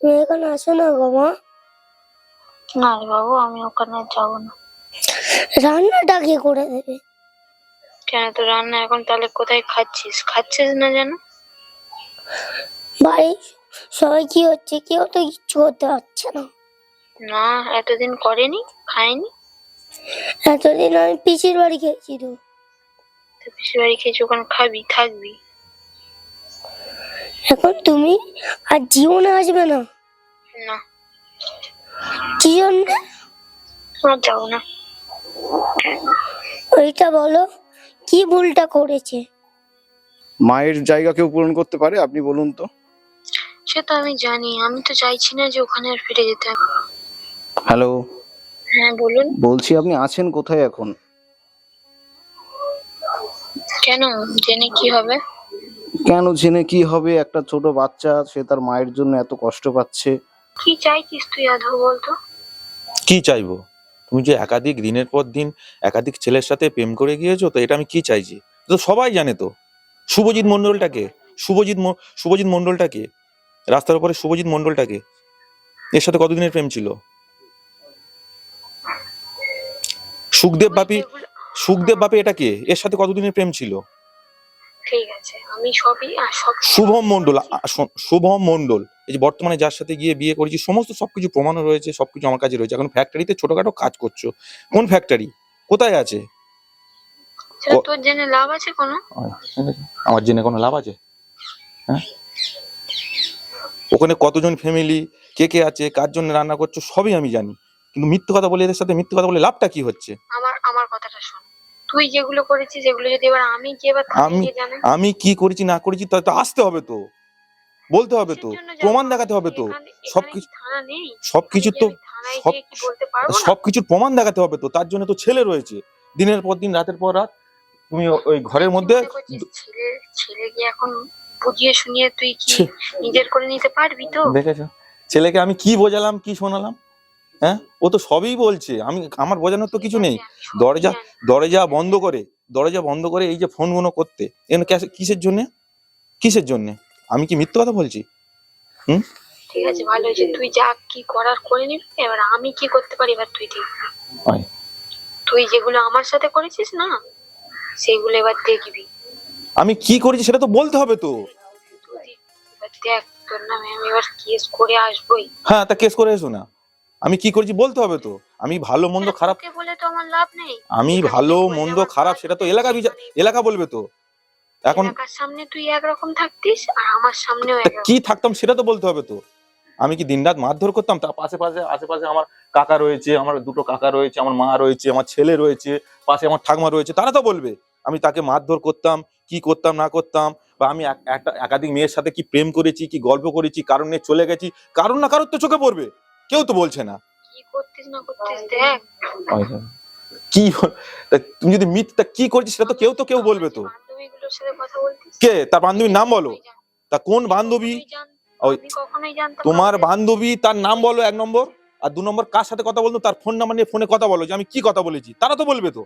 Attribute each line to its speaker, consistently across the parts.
Speaker 1: তুমি এখানে আসো না গো মা।
Speaker 2: না বাবু আমি ওখানে যাব না।
Speaker 1: রান্নাটা কে করে দেবে?
Speaker 2: কেন তো রান্না এখন তাহলে কোথায় খাচ্ছিস? খাচ্ছিস না যেন?
Speaker 1: বাড়ি সবাই কি হচ্ছে? কেউ তো কিচ্ছু করতে পারছে না।
Speaker 2: না এতদিন করেনি? খায়নি?
Speaker 1: এতদিন আমি পিসির বাড়ি খেয়েছি তো।
Speaker 2: তো পিসি বাড়ি খেয়েছি ওখানে খাবি থাকবি?
Speaker 1: এখন তুমি আর জীবনে আসবে না?
Speaker 2: না।
Speaker 1: কি জন্য
Speaker 2: না
Speaker 1: ওইটা বলো কি ভুলটা করেছে?
Speaker 3: মায়ের জায়গা কেউ পূরণ করতে পারে? আপনি বলুন তো।
Speaker 2: সে তো আমি জানি। আমি তো চাইছি না যে ওখানে আর ফিরে যেতে।
Speaker 3: হ্যালো।
Speaker 2: হ্যাঁ বলুন।
Speaker 3: বলছি আপনি আছেন কোথায় এখন?
Speaker 2: কেন? জেনে কি হবে?
Speaker 3: কেন জেনে কি হবে? একটা ছোট বাচ্চা সে তার মায়ের জন্য এত কষ্ট পাচ্ছে।
Speaker 2: কি চাইছিস তুই আধো বলতো?
Speaker 4: কি চাইব? তুমি যে একাধিক দিনের পর দিন একাধিক ছেলের সাথে প্রেম করে গিয়েছো তো এটা আমি কি চাইছি? তো সবাই জানে তো। শুভজিৎ মন্ডলটাকে শুভজিৎ ম- শুভজিৎ মন্ডলটাকে রাস্তার উপরে শুভজিৎ মন্ডলটাকে এর সাথে কতদিনের প্রেম ছিল? সুখদেব বাপি সুখদেব বাপি এটা কে? এর সাথে কতদিনের প্রেম ছিল?
Speaker 2: ঠিক আছে আমি সবই সব
Speaker 4: শুভম মন্ডল শুভম মন্ডল এই যে বর্তমানে যার সাথে গিয়ে বিয়ে করেছি সমস্ত সবকিছু প্রমাণও রয়েছে সবকিছু আমার কাছে রয়েছে। এখন ফ্যাক্টরিতে ছোটখাটো কাজ করছ। কোন ফ্যাক্টরি কোথায় আছে?
Speaker 2: তোর জেনে লাভ আছে কোনো?
Speaker 4: আমার জেনে কোনো লাভ আছে? হ্যাঁ? ওখানে কতজন ফ্যামিলি কে কে আছে কার জন্য রান্না করছ সবই আমি জানি। কিন্তু মিথ্যে কথা বলে এদের সাথে মিথ্যে কথা বলে লাভটা কি হচ্ছে?
Speaker 2: আমার আমার কথাটা শোন। তুই যেগুলো করেছিস যেগুলো যদি এবার আমি কি এবার
Speaker 4: আমি- আমি কি করেছি না করেছি তা তো আসতে হবে তো। বলতে হবে তো? প্রমাণ দেখাতে হবে তো। সবকিছু সবকিছুর তো সবকিছুর প্রমাণ দেখাতে হবে তো। তার জন্য তো ছেলে রয়েছে। দিনের পর দিন রাতের পর রাত। তুমি ওই ঘরের মধ্যে
Speaker 2: ছেলে ছেলে কি এখন বুঝিয়ে শুনিয়ে তুই কি নিজের করে নিতে পারবি তো?
Speaker 4: দেখেছ? ছেলেকে আমি কি বোঝালাম কি শোনালাম? হ্যাঁ? ও তো সবই বলছে। আমি আমার বোঝানোর তো কিছু নেই। দরজা দরজা বন্ধ করে দরজা বন্ধ করে এই যে ফোনগুলো করতে এন কিসের জন্য? কিসের জন্য? আমি কি মিথ্যে কথা বলছি?
Speaker 2: ঠিক আছে ভালো হয়েছে। তুই যা কি করার করে নিবি। এবার আমি কি করতে পারি এবার তুই দেখবি তুই যেগুলো আমার সাথে করেছিস না সেগুলো এবার দেখবি।
Speaker 4: আমি কি করেছি সেটা তো বলতে হবে তো।
Speaker 2: দেখ তোর নামে আমি এবার কেস করে আসবোই।
Speaker 4: হ্যাঁ তা কেস করে এসো না। আমি কি করেছি বলতে হবে তো? আমি ভালো মন্দ খারাপ
Speaker 2: লাভ নেই।
Speaker 4: আমি ভালো মন্দ খারাপ সেটা তো এলাকা এলাকা বলবে তো। এখন
Speaker 2: সামনে তুই একরকম থাকতিস আর আমার সামনেও
Speaker 4: কি থাকতাম সেটা তো বলতে হবে তো। আমি কি দিনরাত মারধর করতাম? তার পাশে পাশে আশেপাশে আমার কাকা রয়েছে আমার দুটো কাকা রয়েছে আমার মা রয়েছে আমার ছেলে রয়েছে পাশে আমার ঠাকমা রয়েছে তারা তো বলবে। আমি তাকে মারধর করতাম কি করতাম না করতাম বা আমি একাধিক মেয়ের সাথে কি প্রেম করেছি কি গল্প করেছি কারণ নিয়ে চলে গেছি কারণ না কারোর তো চোখে পড়বে। কেউ তো বলছে না।
Speaker 2: কি করতিস না করতিস দেখ।
Speaker 4: কি হল- তা তুমি যদি মিথ্যা কি করছিস সেটা তো কেউ তো কেউ বলবে তো।
Speaker 2: বান্ধবীগুলোর সাথে কথা বলতিস?
Speaker 4: কে? তার বান্ধবীর নাম বলো। তা কোন বান্ধবী? ওই
Speaker 2: আমি কখনোই জানতাম না।
Speaker 4: তোমার বান্ধবী তার নাম বলো এক নম্বর। আর দু নম্বর কার সাথে কথা বলতো? তার ফোন নাম্বার নিয়ে ফোনে কথা বলো যে আমি কি কথা বলেছি। তারা তো বলবে তো।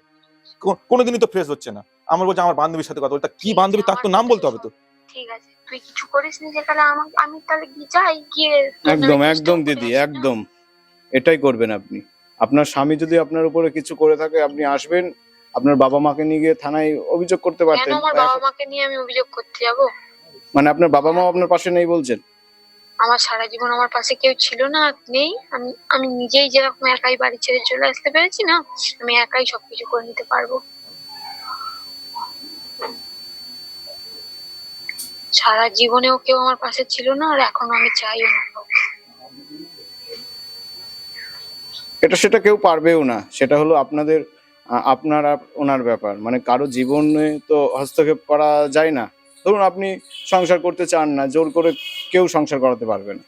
Speaker 4: কোনোদিনই তো ফ্রেশ হচ্ছে না। আমার বলছে আমার বান্ধবীর সাথে কথা বলতে কি বান্ধবী? তার তো নাম বলতে হবে তো।
Speaker 2: ঠিক আছে। তুই কিছু করিস নি যেখানে আমার আমি তাহলে যাই গিয়ে
Speaker 3: একদম একদম দিদি? একদম। এটাই করবেন আপনি। আপনার স্বামী যদি আপনার উপরে কিছু করে থাকে আপনি আসবেন। আপনার বাবা মাকে নিয়ে গিয়ে থানায় অভিযোগ করতে পারতেন।
Speaker 2: আমার বাবা মাকে নিয়ে আমি অভিযোগ করতে যাব?
Speaker 3: মানে আপনার বাবা মা আপনার পাশে নেই বলছেন?
Speaker 2: আমার সারা জীবন আমার পাশে কেউ ছিল না নেই। আমি আমি নিজেই যেরকম একাই বাড়ি ছেড়ে চলে আসতে পেরেছি না আমি একাই সবকিছু করে নিতে পারব। সারা জীবনেও কেউ আমার পাশে ছিল না, আর এখন আমি চাইও না
Speaker 3: এটা সেটা কেউ পারবেও না, সেটা হলো আপনাদের আপনার ওনার ব্যাপার। মানে কারও জীবনে তো হস্তক্ষেপ করা যায় না। ধরুন আপনি সংসার করতে চান না, জোর করে কেউ সংসার করাতে পারবে না।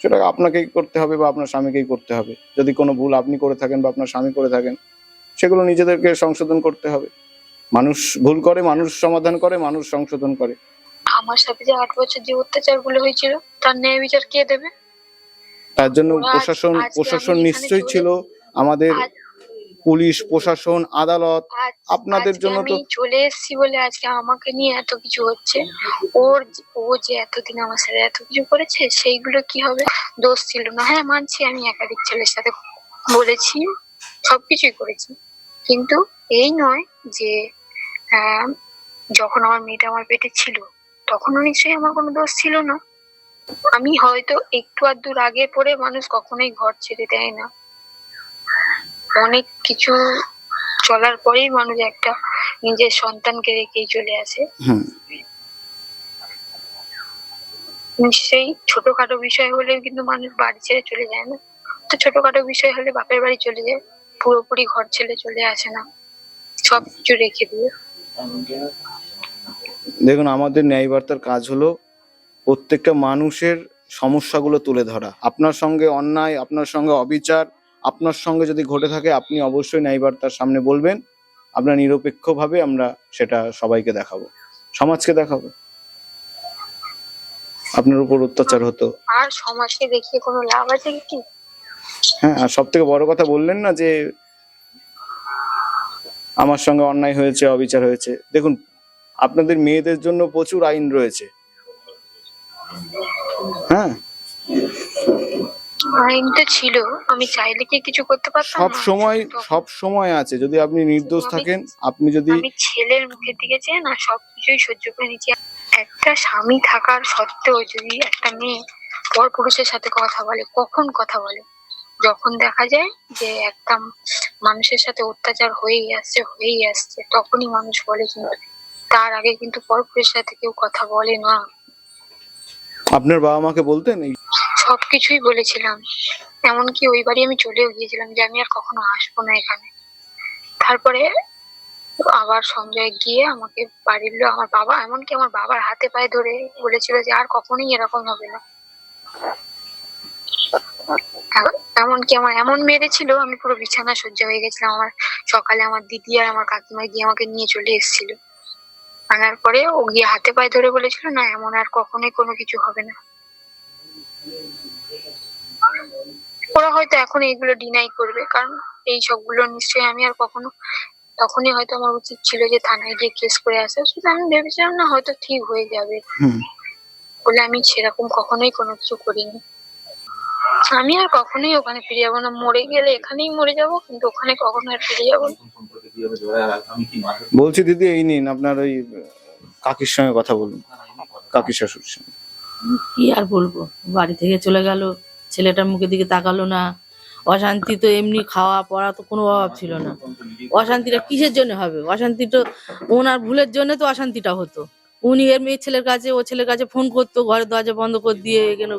Speaker 3: সেটা আপনাকেই করতে হবে বা আপনার স্বামীকেই করতে হবে। যদি কোনো ভুল আপনি করে থাকেন বা আপনার স্বামী করে থাকেন, সেগুলো নিজেদেরকে সংশোধন করতে হবে। মানুষ ভুল করে, মানুষ সমাধান করে, মানুষ সংশোধন করে।
Speaker 2: আমার সাথে যে আট বছর যে অত্যাচারগুলো হয়েছিল তার ন্যায় বিচার কে দেবে?
Speaker 3: তার জন্য প্রশাসন প্রশাসন নিশ্চয়ই ছিল আমাদের পুলিশ প্রশাসন আদালত আপনাদের জন্য তো-
Speaker 2: চলে এসেছি বলে আজকে আমাকে নিয়ে এত কিছু হচ্ছে। ওর ও যে এতদিন আমার সাথে এত কিছু করেছে সেইগুলো কি হবে? দোষ ছিল না। হ্যাঁ মানছি আমি একাধিক ছেলের সাথে বলেছি সবকিছুই করেছি। কিন্তু এই নয় যে আহ, যখন আমার মেয়েটা আমার পেটে ছিল তখনও নিশ্চয়ই আমার কোনো দোষ ছিল না। আমি হয়তো একটু আর দূর আগে পড়ে মানুষ কখনোই ঘর ছেড়ে দেয় না। অনেক কিছু চলার পরেই মানুষ একটা নিজের সন্তানকে রেখেই চলে আসে। নিশ্চয়ই ছোটখাটো বিষয় হলে কিন্তু মানুষ বাড়ি ছেড়ে চলে যায় না। তো ছোটখাটো বিষয় হলে বাপের বাড়ি চলে যায় পুরোপুরি ঘর ছেড়ে চলে আসে না। সব কিছু রেখে দিয়ে।
Speaker 3: দেখুন আমাদের ন্যায় বার্তার কাজ হলো প্রত্যেকটা মানুষের সমস্যাগুলো তুলে ধরা। আপনার সঙ্গে অন্যায় আপনার সঙ্গে অবিচার আপনার সঙ্গে যদি ঘটে থাকে আপনি অবশ্যই ন্যায় বার্তার সামনে বলবেন। আমরা নিরপেক্ষভাবে আমরা সেটা সবাইকে দেখাবো। সমাজকে দেখাবো। আপনার উপর অত্যাচার হতো।
Speaker 2: আর সমাজকে দেখিয়ে কোনো লাভ আছে কি?
Speaker 3: হ্যাঁ আর সব থেকে বড় কথা বললেন না যে আমার সঙ্গে অন্যায় হয়েছে অবিচার হয়েছে। দেখুন আপনাদের মেয়েদের জন্য প্রচুর আইন রয়েছে। হ্যাঁ?
Speaker 2: আইন তো ছিল আমি চাইলে কি কিছু করতে পারতাম?
Speaker 3: সব সময় সব সময় আছে। যদি আপনি নির্দোষ থাকেন আপনি যদি
Speaker 2: আমি ছেলের মুখের দিকে চেয়ে না সবকিছুই সহ্য করে নিচ্ছি। একটা স্বামী থাকার সত্ত্বেও যদি একটা মেয়ে পর পুরুষের সাথে কথা বলে কখন কথা বলে? যখন দেখা যায় যে একটা মানুষের সাথে অত্যাচার হয়েই আসছে হয়েই আসছে তখনই মানুষ বলে কিন্তু। তার আগে কিন্তু পর পুরুষের সাথে কেউ কথা বলে না।
Speaker 3: আপনার বাবা মাকে বলতেন?
Speaker 2: সবকিছুই বলেছিলাম। এমনকি ওই বাড়ি আমি চলেও গিয়েছিলাম যে আমি আর কখনো আসব না এখানে। তারপরে আবার সঞ্জয় গিয়ে আমাকে বাড়ির লোক আমার বাবা এমনকি আমার বাবার হাতে পায়ে ধরে বলেছিল যে আর কখনোই এরকম হবে না। এমনকি আমার এমন মেরেছিল আমি পুরো বিছানা সজ্জা হয়ে গেছিলাম। আমার সকালে আমার দিদি আর আমার কাকিমা গিয়ে আমাকে নিয়ে চলে এসেছিল। আনার পরে ও গিয়ে হাতে পায়ে ধরে বলেছিল না এমন আর কখনোই কোনো কিছু হবে না। ওরা হয়তো এখন এইগুলো ডিনাই করবে কারণ এই সবগুলো নিশ্চয়ই আমি আর কখনো তখনই হয়তো আমার উচিত ছিল যে থানায় গিয়ে কেস করে আসা। শুধু আমি ভেবেছিলাম না হয়তো ঠিক হয়ে যাবে। বলে আমি সেরকম কখনোই কোনো কিছু করিনি। আমি আর কখনোই ওখানে ফিরে যাব না। মরে গেলে এখানেই মরে যাব কিন্তু ওখানে কখনো আর ফিরে যাব না।
Speaker 3: বলছি দিদি এই নিন আপনার ওই কাকির সঙ্গে কথা বলুন। কাকি শাশুড়ির সঙ্গে।
Speaker 5: কি আর বলব? বাড়ি থেকে চলে গেল ছেলেটার মুখের দিকে তাকালো না। অশান্তি তো এমনি খাওয়া পড়া তো কোনো অভাব ছিল না। অশান্তিটা কিসের জন্য হবে? অশান্তি তো ওনার ভুলের জন্য তো অশান্তিটা হতো। উনি এর মেয়ে ছেলের কাছে ও ছেলের কাছে ফোন করতো ঘরের দরজা বন্ধ করে দিয়ে এখানে।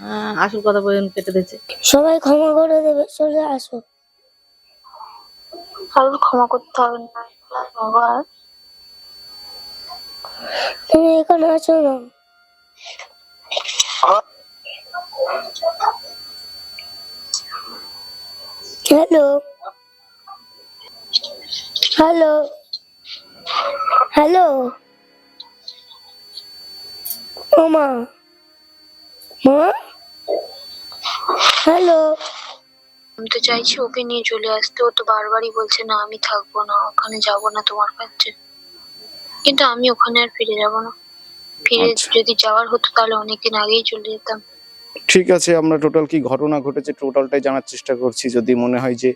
Speaker 5: আহ, আসল কথা পর্যন্ত কেটে দিচ্ছে
Speaker 1: সবাই ক্ষমা করে দেবে চলে আসো।
Speaker 2: কারোর ক্ষমা করতে হবে না। বাবা
Speaker 1: তুমি এখানে আছো না হ্যালো। হ্যালো। হ্যালো। ও মা মা। হ্যালো।
Speaker 2: আমি তো চাইছি ওকে নিয়ে চলে আসতে। ও তো বারবারই বলছে না আমি থাকব না ওখানে যাব না তোমার কাছে। কিন্তু আমি ওখানে আর ফিরে যাব না। ফিরে
Speaker 3: আচ্ছা।
Speaker 2: যদি যাওয়ার হতো তাহলে অনেকদিন আগেই চলে যেতাম।
Speaker 3: ঠিক আছে আমরা টোটাল কি ঘটনা ঘটেছে টোটালটাই জানার চেষ্টা করছি। যদি মনে হয় যে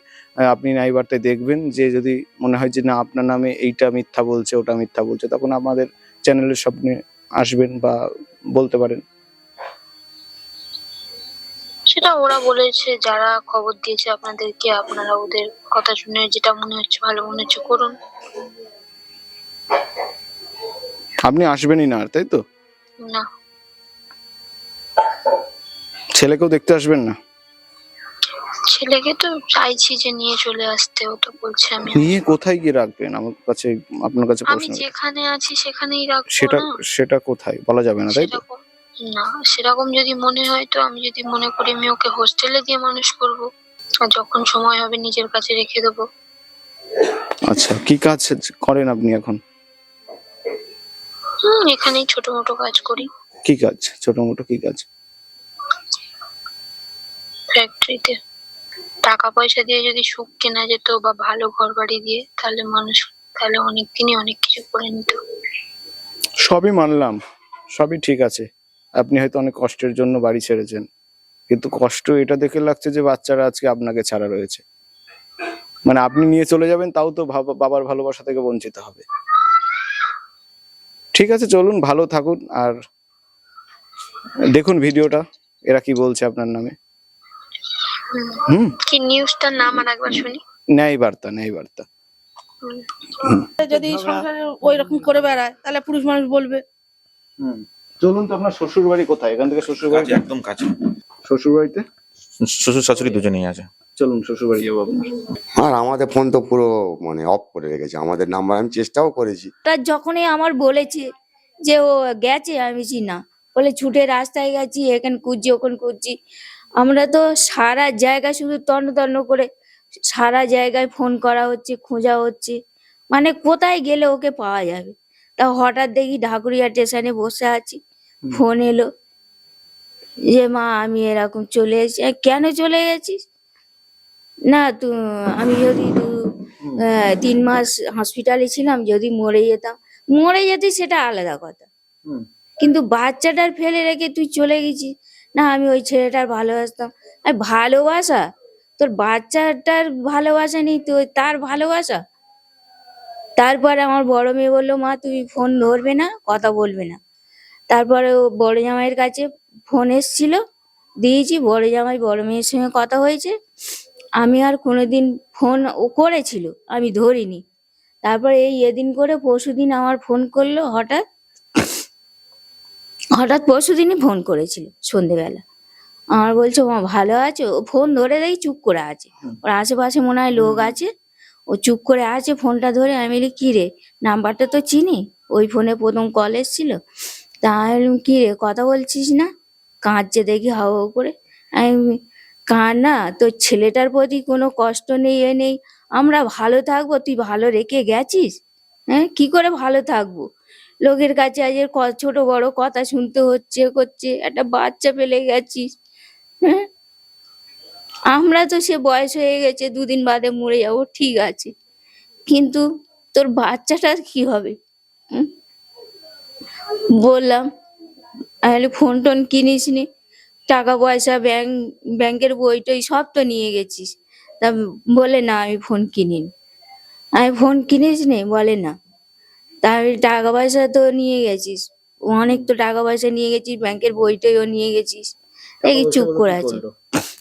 Speaker 3: আপনি নাই বার্তায় দেখবেন যে যদি মনে হয় যে না আপনার নামে এইটা মিথ্যা বলছে ওটা মিথ্যা বলছে তখন আমাদের চ্যানেলের সামনে আসবেন বা বলতে পারেন।
Speaker 2: সেটা ওরা বলেছে যারা খবর দিয়েছে আপনাদেরকে আপনারা ওদের কথা শুনে যেটা মনে হচ্ছে ভালো মনে হচ্ছে করুন।
Speaker 3: আপনি আসবেনই না আর তাই তো?
Speaker 2: না।
Speaker 3: ছেলেকেও দেখতে আসবেন না?
Speaker 2: ছেলেকে তো চাইছি যে নিয়ে চলে আসতে ও তো বলছে আমি
Speaker 3: নিয়ে কোথায় গিয়ে রাখবেন? আমার কাছে আপনার কাছে
Speaker 2: আমি যেখানে আছি সেখানেই রাখব
Speaker 3: সেটা সেটা কোথায়? বলা যাবে না তাই তো?
Speaker 2: না সেরকম যদি মনে হয় তো আমি যদি মনে করি আমি ওকে হোস্টেলে দিয়ে মানুষ করব। আর যখন সময় হবে নিজের কাছে রেখে দেবো।
Speaker 3: আচ্ছা কি কাজ করেন আপনি এখন?
Speaker 2: হুম এখানেই ছোট মোটো কাজ করি।
Speaker 3: কি কাজ? ছোট মোটো কি কাজ?
Speaker 2: ফ্যাক্টরিতে টাকা পয়সা দিয়ে যদি সুখ কেনা যেত বা ভালো ঘর বাড়ি দিয়ে তাহলে মানুষ তাহলে অনেক দিনই অনেক কিছু করে নিত।
Speaker 3: সবই মানলাম সবই ঠিক আছে। আপনি হয়তো অনেক কষ্টের জন্য বাড়ি ছেড়েছেন। কিন্তু কষ্ট এটা দেখে লাগছে যে বাচ্চারা আজকে আপনাকে ছাড়া রয়েছে। মানে আপনি নিয়ে চলে যাবেন তাও তো ভাব- বাবার ভালোবাসা থেকে বঞ্চিত হবে। ঠিক আছে চলুন ভালো থাকুন আর দেখুন ভিডিওটা এরা কি বলছে আপনার নামে।
Speaker 2: হুম।
Speaker 3: হুম
Speaker 2: কি নিউজটার নাম আর একবার শুনি।
Speaker 3: ন্যায় বার্তা ন্যায় বার্তা।
Speaker 5: যদি সংসারে ওই রকম করে বেড়ায় তাহলে পুরুষ মানুষ বলবে।
Speaker 3: হুম। চলুন তো আপনার শ্বশুর বাড়ি কোথায়? এখান থেকে শ্বশুর বাড়ি
Speaker 4: কাছে একদম কাছে।
Speaker 3: শ্বশুর বাড়িতে
Speaker 4: শ্বশুর শাশুড়ি দুজনেই আছে।
Speaker 3: চলুন শ্বশুর বাড়ি যাব আপনার
Speaker 6: আর আমাদের ফোন তো পুরো মানে অফ করে রেখেছে। আমাদের নাম্বার আমি চেষ্টাও করেছি।
Speaker 1: তা যখনই আমার বলেছে যে ও গেছে আমি বলছি না। বলে ছুটে রাস্তায় গেছি এখানে খুঁজছি ওখানে খুঁজছি। আমরা তো সারা জায়গায় শুধু তন্ন তন্ন করে সারা জায়গায় ফোন করা হচ্ছে খোঁজা হচ্ছে। মানে কোথায় গেলে ওকে পাওয়া যাবে? তা হঠাৎ দেখি ঢাকুরিয়া স্টেশনে বসে আছি। ফোন এলো যে মা আমি এরকম চলে এসেছি। "আহ, কেন চলে গেছিস? না তু আমি যদি দু তিন মাস হসপিটালে ছিলাম যদি মরে যেতাম। মরে যেতে সেটা আলাদা কথা। কিন্তু বাচ্চাটার ফেলে রেখে তুই চলে গেছিস? না আমি ওই ছেলেটার ভালোবাসতাম। আর ভালোবাসা? তোর বাচ্চাটার ভালোবাসা নেই তো তার ভালোবাসা? তারপর আমার বড় মেয়ে বলল মা তুমি ফোন ধরবে না কথা বলবে না। তারপরে ও বড় জামাইয়ের কাছে ফোন এসছিল, দিয়েছি, বড় জামাই বড় মেয়ের সঙ্গে কথা হয়েছে। আমি আর কোনোদিন ফোন ও করেছিল, আমি ধরিনি। তারপর এই এদিন করে পরশুদিন আমার ফোন করল হঠাৎ। হঠাৎ পরশুদিনই ফোন করেছিল সন্ধেবেলা। আমার বলছে, মা, ভালো আছে? ও ফোন ধরে দেখি চুপ করে আছে। ওর আশেপাশে মনে হয় লোক আছে। ও চুপ করে আছে ফোনটা ধরে। আমি বলি, কি রে, নাম্বারটা তো চিনি? ওই ফোনে প্রথম কল এসেছিল। তা আমি বললাম কি রে, কথা বলছিস না? কাঁদছে দেখি হাও হাও করে। আমি না? তোর ছেলেটার প্রতি কোনো কষ্ট নেই, এ নেই। আমরা ভালো থাকব, তুই ভালো রেখে গেছিস? হ্যাঁ কি করে ভালো থাকব? লোকের কাছে আজ ছোট বড় কথা শুনতে হচ্ছে, করছে। একটা বাচ্চা পেলে গেছিস। হ্যাঁ? আমরা তো সে বয়স হয়ে গেছে, দুদিন বাদে মরে যাব, ঠিক আছে। কিন্তু তোর বাচ্চাটার কি হবে? হুম? বললাম তাহলে ফোন টোন কিনিস নি। টাকা পয়সা ব্যাংক ব্যাংকের বই টই সব তো নিয়ে গেছিস। তা বলে না আমি ফোন কিনিনি। আমি ফোন কিনিস নি? বলে না। তা আমি টাকা পয়সা তো নিয়ে গেছিস। অনেক তো টাকা পয়সা নিয়ে গেছিস ব্যাংকের বই টইও নিয়ে গেছিস। দেখি চুপ করে আছে।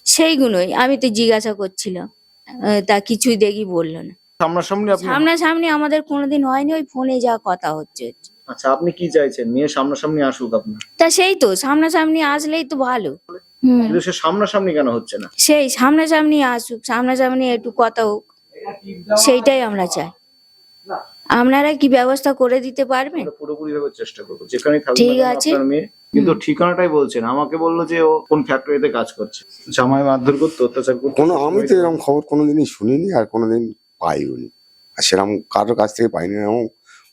Speaker 1: সেইগুলোই। আমি তো জিজ্ঞাসা করছিলাম। তা কিছুই দেখি বলল না।
Speaker 3: সামনাসামনি আপনি
Speaker 1: সামনাসামনি আমাদের কোনোদিন হয়নি ওই ফোনে যা কথা হচ্ছে।
Speaker 3: আচ্ছা আপনি কি চাইছেন? মেয়ে সামনাসামনি আসুক আপনার।
Speaker 1: তা সেই তো সামনাসামনি আসলেই তো ভালো।
Speaker 3: কিন্তু সে সামনাসামনি কেন হচ্ছে না?
Speaker 1: সেই সামনাসামনি আসুক সামনাসামনি একটু কথা হোক সেইটাই আমরা চাই। আপনারা কি ব্যবস্থা করে দিতে পারবেন?
Speaker 3: পুরোপুরি ভাবে চেষ্টা করব থাকুক
Speaker 1: ঠিক আছে।
Speaker 3: মেয়ে। কিন্তু ঠিকানাটাই বলছেন আমাকে বলল যে ও কোন ফ্যাক্টরিতে কাজ করছে। জামাই মারধর করতো অত্যাচার করতো।
Speaker 6: কোনো আমি তো এরকম খবর কোনোদিনই শুনিনি আর কোনোদিন পাইও নি আর সেরকম কারোর কাছ থেকে পাইনি এবং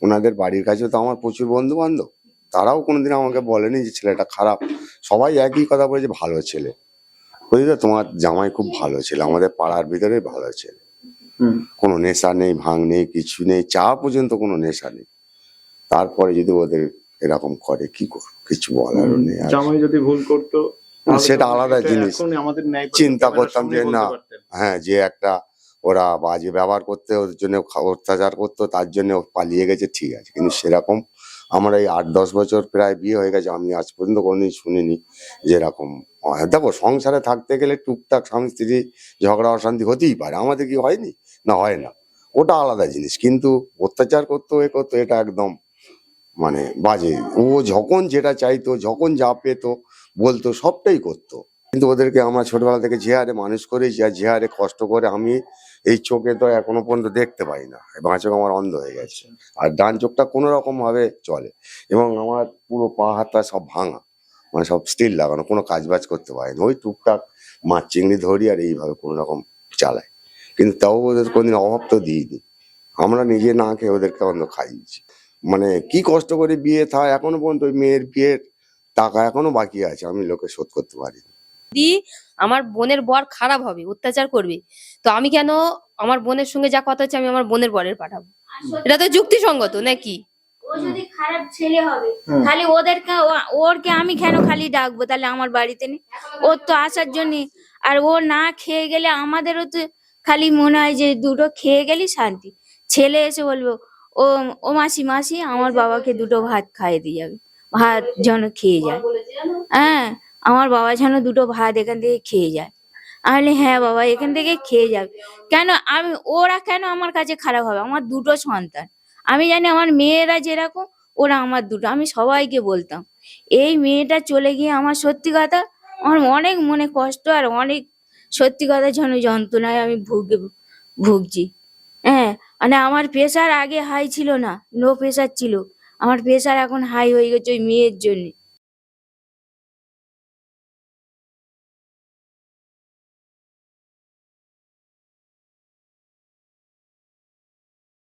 Speaker 6: ওনাদের বাড়ির কাছেও তো আমার প্রচুর বন্ধু বান্ধব তারাও কোনোদিন আমাকে বলেনি যে ছেলেটা খারাপ। সবাই একই কথা বলেছে ভালো ছেলে। বুঝলি তো তোমার জামাই খুব ভালো ছেলে আমাদের পাড়ার ভিতরে ভালো ছেলে। কোনো নেশা নেই ভাঙ নেই কিছু নেই চা পর্যন্ত কোনো নেশা নেই। তারপরে যদি ওদের এরকম করে কি করব? কিছু বলারও নেই
Speaker 3: জামাই যদি ভুল করতো
Speaker 6: সেটা আলাদা জিনিস। চিন্তা করতাম যে না, হ্যাঁ যে একটা ওরা বাজে ব্যবহার করতে, ওদের জন্য অত্যাচার করতো, তার জন্য পালিয়ে গেছে, ঠিক আছে। কিন্তু সেরকম আমার এই আট, দশ বছর প্রায় বিয়ে হয়ে গেছে, আমি আজ পর্যন্ত কোনোদিন শুনিনি যে এরকম হয়। দেখো, সংসারে থাকতে গেলে টুকটাক স্বামী স্ত্রী ঝগড়া, অশান্তি হতেই পারে, আমাদের কি হয়নি? না, হয় না। ওটা আলাদা জিনিস, কিন্তু অত্যাচার করতো, এ করতো, এটা একদম মানে বাজে। ও যখন যেটা চাইতো, যখন যা পেতো, বলতো, সবটাই করতো। কিন্তু ওদেরকে আমরা ছোটবেলা থেকে যে হারে মানুষ করেছি, আর যে হারে কষ্ট করে আমি এই চোখে তো এখনও পর্যন্ত দেখতে পাই না। বাঁ চোখ আমার অন্ধ হয়ে গেছে। আর ডান চোখটা কোনো রকম ভাবে চলে। এবং আমার পুরো পা হাতটা সব ভাঙা। মানে সব স্টিল লাগানো। কোনো কাজ বাজ করতে পারি না। ওই টুকটাক মাছ চিংড়ি ধরি আর এইভাবে কোনো রকম চালাই। কিন্তু তাও ওদের কোনদিন অভাব তো দিইনি। আমরা নিজে না খেয়ে ওদেরকে অন্য খাইয়েছি। মানে কি কষ্ট করে বিয়ে থা, এখনও পর্যন্ত ওই মেয়ের বিয়ের টাকা এখনও বাকি আছে। আমি লোকে শোধ করতে পারি
Speaker 7: যদি আমার বোনের বর খারাপ হবে অত্যাচার করবে। তো আমি কেন আমার বোনের সঙ্গে যা কথা হচ্ছে আমি আমার বোনের বরের পাঠাবো? এটা তো যুক্তিসঙ্গত নাকি?
Speaker 1: ও যদি খারাপ ছেলে হবে খালি ওদেরকে ওরকে আমি কেন খালি ডাকবো তাহলে আমার বাড়িতে নেই? ওর তো আসার জন্য আর ও না খেয়ে গেলে আমাদেরও তো খালি মনে হয় যে দুটো খেয়ে গেলি শান্তি। ছেলে এসে বলব ও ও মাসি মাসি আমার বাবাকে দুটো ভাত খাইয়ে দিয়ে যাবে ভাত যেন খেয়ে যায়। হ্যাঁ আমার বাবা যেন দুটো ভাত এখান থেকে খেয়ে যায়। আমি হ্যাঁ বাবা, এখান থেকে খেয়ে যাবে। কেন? আমি, ওরা কেন আমার কাছে খারাপ হবে? আমার দুটো সন্তান। আমি জানি আমার মেয়েরা যেরকম, ওরা আমার দুটো। আমি সবাইকে বলতাম, এই মেয়েটা চলে গিয়ে আমার সত্যি কথা, আমার অনেক মনে কষ্ট আর অনেক সত্যি কথা যেন যন্ত্রণায় আমি ভুগে, ভুগছি। হ্যাঁ মানে আমার প্রেশার আগে হাই ছিল না নো প্রেশার ছিল। আমার প্রেশার এখন হাই হয়ে গেছে ওই মেয়ের জন্য।